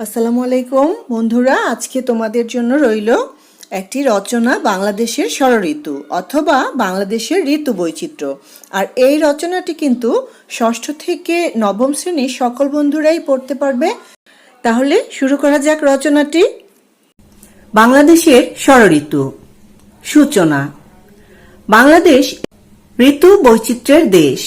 আসসালামু আলাইকুম। বন্ধুরা, আজকে তোমাদের জন্য রইল একটি রচনা বাংলাদেশের ষড়ঋতু অথবা বাংলাদেশের ঋতু বৈচিত্র্য। আর এই রচনাটি কিন্তু ষষ্ঠ থেকে নবম শ্রেণির সকল বন্ধুরাই পড়তে পারবে। তাহলে শুরু করা যাক রচনাটি। বাংলাদেশের ষড়ঋতু সূচনা। বাংলাদেশ ঋতু বৈচিত্র্যের দেশ।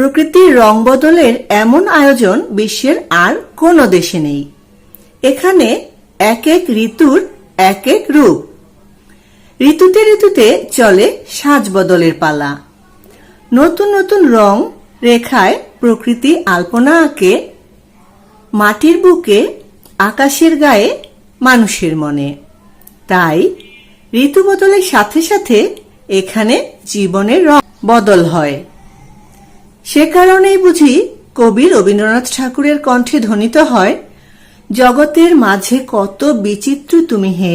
প্রকৃতির রং বদলের এমন আয়োজন বিশ্বের আর কোনো দেশে নেই। এখানে এক এক ঋতুর এক এক রূপ। ঋতুতে ঋতুতে চলে সাজ বদলের পালা। নতুন নতুন রং রেখায় প্রকৃতি আলপনা আঁকে, মাটির বুকে, আকাশের গায়ে, মানুষের মনে। তাই ঋতু বদলের সাথে সাথে এখানে জীবনের রং বদল হয়। সে কারণেই বুঝি কবি রবীন্দ্রনাথ ঠাকুরের কণ্ঠে ধ্বনিত হয়, জগতের মাঝে কত বিচিত্র তুমি হে,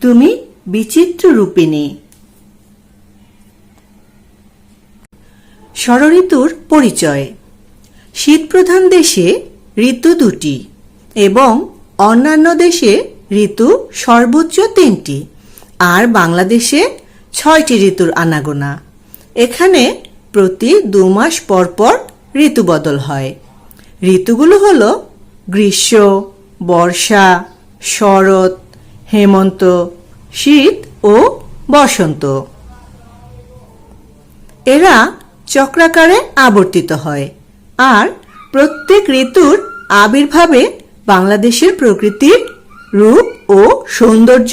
তুমি বিচিত্র রূপিণী। ষড়ঋতুর পরিচয়, শীতপ্রধান দেশে ঋতু দুটি এবং অন্যান্য দেশে ঋতু সর্বোচ্চ তিনটি, আর বাংলাদেশে ছয়টি ঋতুর আনাগোনা। এখানে প্রতি দু মাস পর পর ঋতু বদল হয়। ঋতুগুলো হলো গ্রীষ্ম, বর্ষা, শরৎ, হেমন্ত, শীত ও বসন্ত। এরা চক্রাকারে আবর্তিত হয় আর প্রত্যেক ঋতুর আবির্ভাবে বাংলাদেশের প্রকৃতির রূপ ও সৌন্দর্য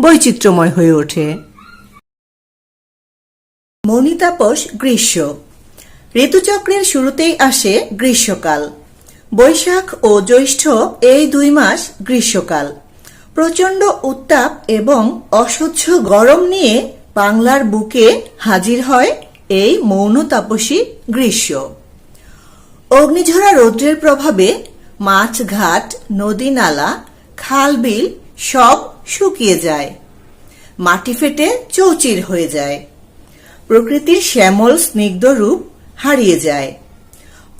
বৈচিত্র্যময় হয়ে ওঠে। মনিতাপস গ্রীষ্ম। ঋতুচক্রের শুরুতেই আসে গ্রীষ্মকাল। বৈশাখ ও জ্যৈষ্ঠ এই দুই মাস গ্রীষ্মকাল। প্রচণ্ড উত্তাপ এবং অসহ্য গরম নিয়ে বাংলার বুকে হাজির হয় এই মৌন তাপসী গ্রীষ্ম। অগ্নিঝরা রৌদ্রের প্রভাবে মাছ, ঘাট, নদী নালা খাল বিল সব শুকিয়ে যায়। মাটি ফেটে চৌচির হয়ে যায়। প্রকৃতির শ্যামল স্নিগ্ধ রূপ হারিয়ে যায়।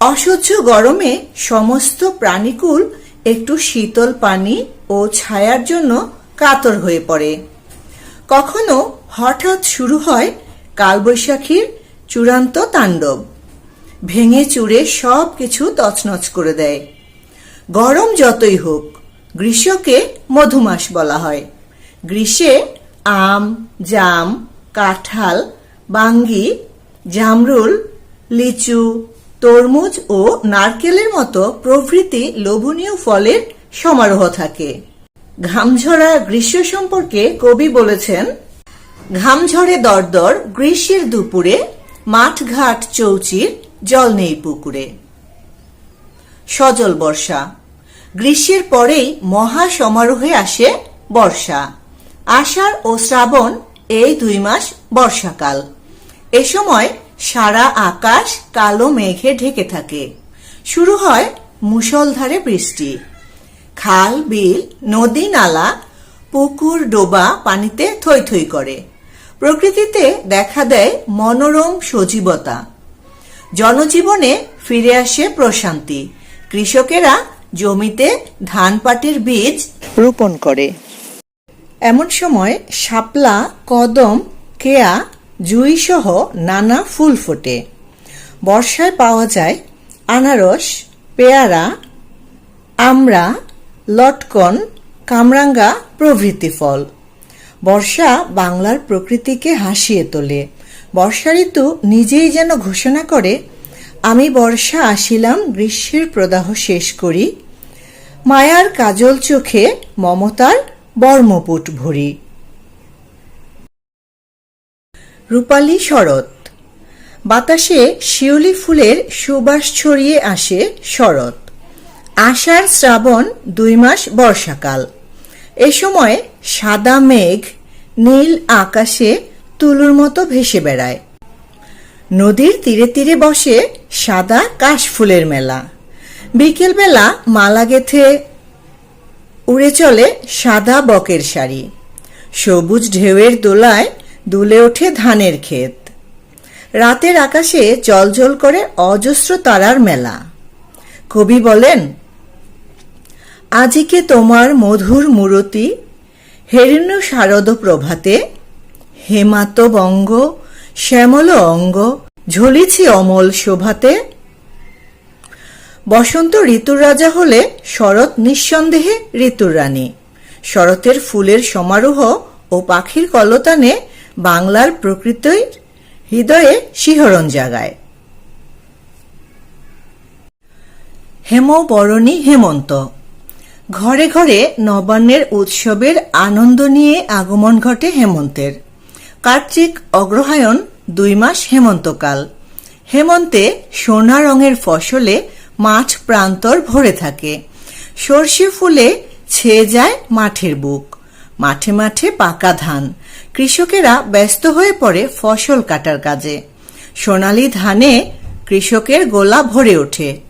অসহ্য গরমে সমস্ত প্রাণীকুল একটু শীতল পানি ও ছায়ার জন্য কাতর হয়ে পড়ে। কখনো হঠাৎ শুরু হয় কালবৈশাখীর চূড়ান্ত তাণ্ডব। ভেঙে চুরে সব কিছু তছনছ করে দেয়। গরম যতই হোক, গ্রীষ্মকে মধুমাস বলা হয়। গ্রীষ্মে আম, জাম, কাঁঠাল বাঙ্গি, জামরুল, লিচু, তরমুজ ও নারকেলের মতো প্রভৃতি লোভনীয় ফলের সমারোহ থাকে। ঘামঝরা গ্রীষ্ম সম্পর্কে কবি বলেছেন ঘামঝরে দরদর, গ্রীষ্মের দুপুরে মাঠঘাট চৌচির, জল নেই পুকুরে। সজল বর্ষা, গ্রীষ্মের পরেই মহা সমারোহে আসে বর্ষা। আষাঢ় ও শ্রাবণ এই দুই মাস বর্ষাকাল। এ সময় সারা আকাশ কালো মেঘে ঢেকে থাকে। শুরু হয় মুষলধারে বৃষ্টি। খাল, বিল, নদী, নালা, পুকুর, ডোবা পানিতে থই থই করে। প্রকৃতিতে দেখা দেয় মনোরম সজীবতা। জনজীবনে ফিরে আসে প্রশান্তি। কৃষকেরা জমিতে ধান পাটের বীজ রোপণ করে। এমন সময় শাপলা, কদম, কেয়া জুই সহ নানা ফুল ফোটে। বর্ষায় পাওয়া যায় আনারস, পেয়ারা, আমড়া, লটকন, কামরাঙ্গা প্রভৃতি ফল। বর্ষা বাংলার প্রকৃতিকে হাসিয়ে তোলে। বর্ষা ঋতু নিজেই যেন ঘোষণা করে, আমি বর্ষা আসিলাম, গ্রীষ্মের প্রদাহ শেষ করি। মায়ার কাজল চোখে মমতার বর্মপুট ভরি। রূপালী শরৎ। বাতাসে শিউলি ফুলের সুবাস ছড়িয়ে আসে শরৎ। আষাঢ় শ্রাবণ দুই মাস বর্ষাকাল। এ সময় সাদা মেঘ নীল আকাশে তুলুর মতো ভেসে বেড়ায়। নদীর তীরে তীরে বসে সাদা কাশফুলের মেলা। বিকেলবেলা মালা গেথে উড়ে চলে সাদা বকের শাড়ি। সবুজ ঢেউয়ের দোলায় দুলে ওঠে ধানের ক্ষেত। রাতের আকাশে জলজল করে অজস্র তারার মেলা। কবি বলেন, আজিকে তোমার মধুর মূরতি, হেরিণ্য শারদ প্রভাতে হেমাত বঙ্গ শ্যামল অঙ্গ, ঝলিছি অমল শোভাতে বসন্ত ঋতুর রাজা হলে শরৎ নিঃসন্দেহে ঋতুর রানী। শরতের ফুলের সমারোহ ও পাখির কলতানে বাংলার প্রকৃতির হৃদয়ে শিহরণ জাগায়। হেমবরণী হেমন্ত। ঘরে ঘরে নবান্নের উৎসবের আনন্দ নিয়ে আগমন ঘটে হেমন্তের। কার্তিক অগ্রহায়ণ দুই মাস হেমন্তকাল। হেমন্তে সোনা রঙের ফসলে মাঠ প্রান্তর ভরে থাকে। সর্ষে ফুলে ছেয়ে যায় মাঠের বুক। মাঠে মাঠে পাকা ধান। কৃষকেরা ব্যস্ত হয়ে পড়ে ফসল কাটার কাজে। সোনালি ধানে কৃষকের গোলা ভরে ওঠে।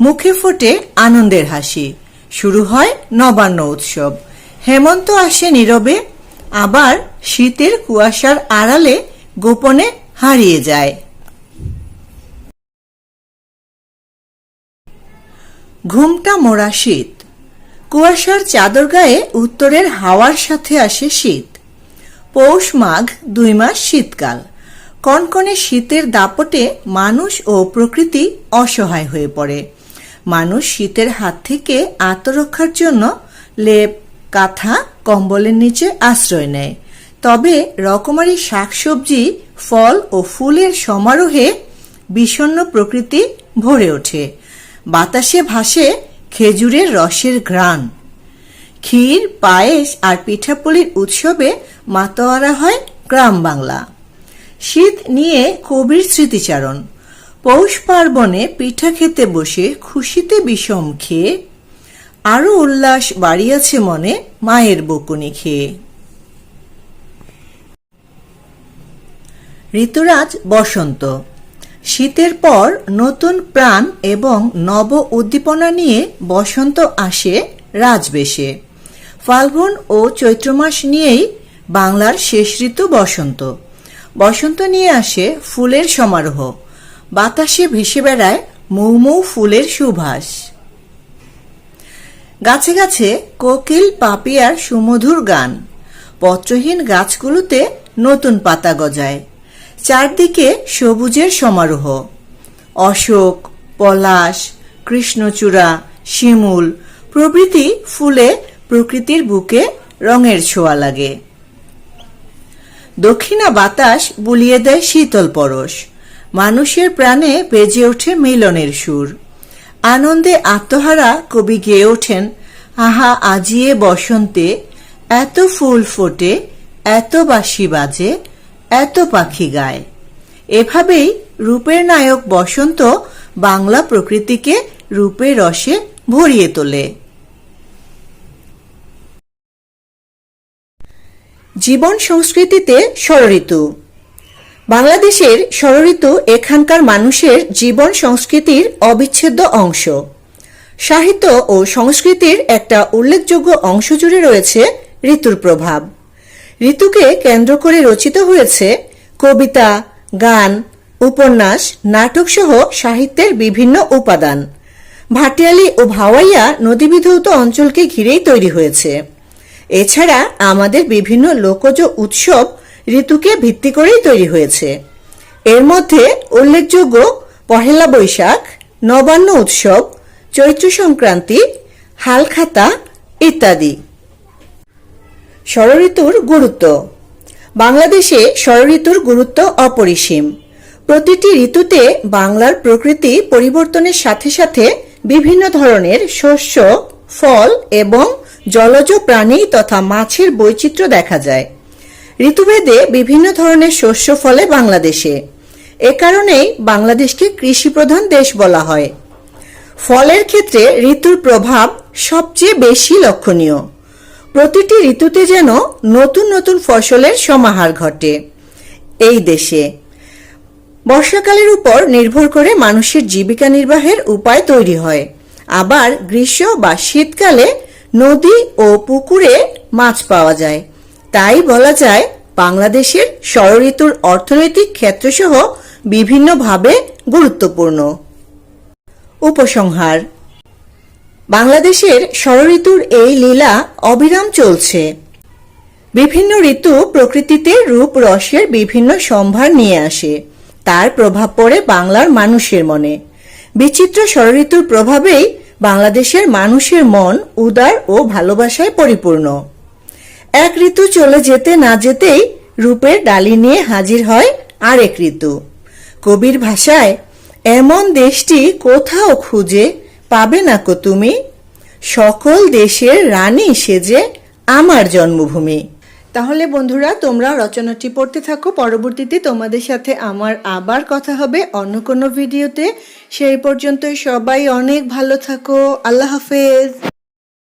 মুখে ফোটে আনন্দের হাসি। শুরু হয় নবান্ন উৎসব। হেমন্ত আসে নীরবে। আবার শীতের কুয়াশার আড়ালে গোপনে হারিয়ে যায়। ঘুমটা মোড়া শীত। কুয়াশার চাদর গায়ে উত্তরের হাওয়ার সাথে আসে শীত। পৌষ মাঘ দুই মাস শীতকাল। কনকনে শীতের দাপটে মানুষ ও প্রকৃতি অসহায় হয়ে পড়ে। মানুষ শীতের হাত থেকে আত্মরক্ষার জন্য লেপ, কাঁথা, কম্বলের নিচে আশ্রয় নেয়। তবে রকমারি শাকসবজি, ফল ও ফুলের সমারোহে বিষণ্ণ প্রকৃতি ভরে ওঠে। বাতাসে ভাসে খেজুরের রসের ঘ্রাণ। ক্ষীর, পায়েস আর পিঠাপুলির উৎসবে মাতোয়ারা হয় গ্রাম বাংলা। শীত নিয়ে কবির স্মৃতিচারণ। পৌষ পার্বণে পিঠা খেতে বসে খুশিতে বিষম খেয়ে আরও উল্লাস বাড়িয়াছে মনে মায়ের বকুনি খেয়ে। ঋতুরাজ বসন্ত শীতের পর নতুন প্রাণ এবং নব উদ্দীপনা নিয়ে বসন্ত আসে রাজবেশে। ফাল্গুন ও চৈত্র মাস নিয়েই বাংলার শেষ ঋতু বসন্ত। বসন্ত নিয়ে আসে ফুলের সমারোহ। বাতাসে ভেসে বেড়ায় মৌ মৌ ফুলের সুভাষ। গাছে গাছে কোকিল, পাপিয়ার সুমধুর গান। পত্রহীন গাছগুলোতে নতুন পাতা গজায়। চারদিকে সবুজের সমারোহ। অশোক, পলাশ, কৃষ্ণচূড়া, শিমুল, প্রভৃতি ফুলে প্রকৃতির বুকে রঙের ছোঁয়া লাগে। দক্ষিণা বাতাস বুলিয়ে দেয় শীতল পরশ। মানুষের প্রাণে বেজে ওঠে মিলনের সুর। আনন্দে আত্মহারা কবি গেয়ে ওঠেন, আহা আজিয়ে বসন্তে এত ফুল ফোটে, এত বাঁশি বাজে এত পাখি গায়। এভাবেই রূপের নায়ক বসন্ত বাংলা প্রকৃতিকে রূপের রসে ভরিয়ে তোলে। জীবন সংস্কৃতিতে ষড়ঋতু বাংলাদেশের ষড়ঋতু এখানকার মানুষের জীবন সংস্কৃতির অবিচ্ছেদ্য অংশ। সাহিত্য ও সংস্কৃতির একটা উল্লেখযোগ্য অংশ জুড়ে রয়েছে ঋতুর প্রভাব। ঋতুকে কেন্দ্র করে রচিত হয়েছে কবিতা, গান, উপন্যাস নাটক সহ সাহিত্যের বিভিন্ন উপাদান। ভাটিয়ালি ও ভাওয়াইয়া নদীবিধৌত অঞ্চলকে ঘিরেই তৈরি হয়েছে। এছাড়া আমাদের বিভিন্ন লোকজ উৎসব ঋতুকে ভিত্তি করেই তৈরি হয়েছে। এর মধ্যে উল্লেখযোগ্য পহেলা বৈশাখ, নবান্ন উৎসব, চৈত্র সংক্রান্তি, হালখাতা ইত্যাদি। ষড়ঋতুর গুরুত্ব। বাংলাদেশে ষড়ঋতুর গুরুত্ব অপরিসীম। প্রতিটি ঋতুতে বাংলার প্রকৃতি পরিবর্তনের সাথে সাথে বিভিন্ন ধরনের শস্য, ফল এবং জলজ প্রাণী তথা মাছের বৈচিত্র্য দেখা যায়। ঋতুভেদে বিভিন্ন ধরনের শস্য ফলে বাংলাদেশে। এ কারণেই বাংলাদেশকে কৃষিপ্রধান দেশ বলা হয়। ফলের ক্ষেত্রে ঋতুর প্রভাব সবচেয়ে বেশি লক্ষণীয়। প্রতিটি ঋতুতে যেন নতুন নতুন ফসলের সমাহার ঘটে। এই দেশে বর্ষাকালের উপর নির্ভর করে মানুষের জীবিকা নির্বাহের উপায় তৈরি হয়। আবার গ্রীষ্ম বা শীতকালে নদী ও পুকুরে মাছ পাওয়া যায়। তাই বলা যায়, বাংলাদেশের ষড়ঋতুর অর্থনৈতিক ক্ষেত্রসহ বিভিন্নভাবে গুরুত্বপূর্ণ। উপসংহার বাংলাদেশের ষড়ঋতুর এই লীলা অবিরাম চলছে। বিভিন্ন ঋতু প্রকৃতিতে রূপ রসের বিভিন্ন সম্ভার নিয়ে আসে। তার প্রভাব পড়ে বাংলার মানুষের মনে। বিচিত্র ষড়ঋতুর প্রভাবেই বাংলাদেশের মানুষের মন উদার ও ভালোবাসায় পরিপূর্ণ। এক ঋতু চলে যেতে না যেতেই রূপের ডালি নিয়ে হাজির হয় আরেক ঋতু। কবির ভাষায়, এমন দেশটি কোথাও খুঁজে পাবে না কো তুমি? সকল দেশের রানী সেজে আমার জন্মভূমি। তাহলে বন্ধুরা, তোমরা রচনাটি পড়তে থাকো। পরবর্তীতে তোমাদের সাথে আমার আবার কথা হবে অন্য কোনো ভিডিওতে। সেই পর্যন্ত সবাই অনেক ভালো থাকো। আল্লাহ হাফেজ।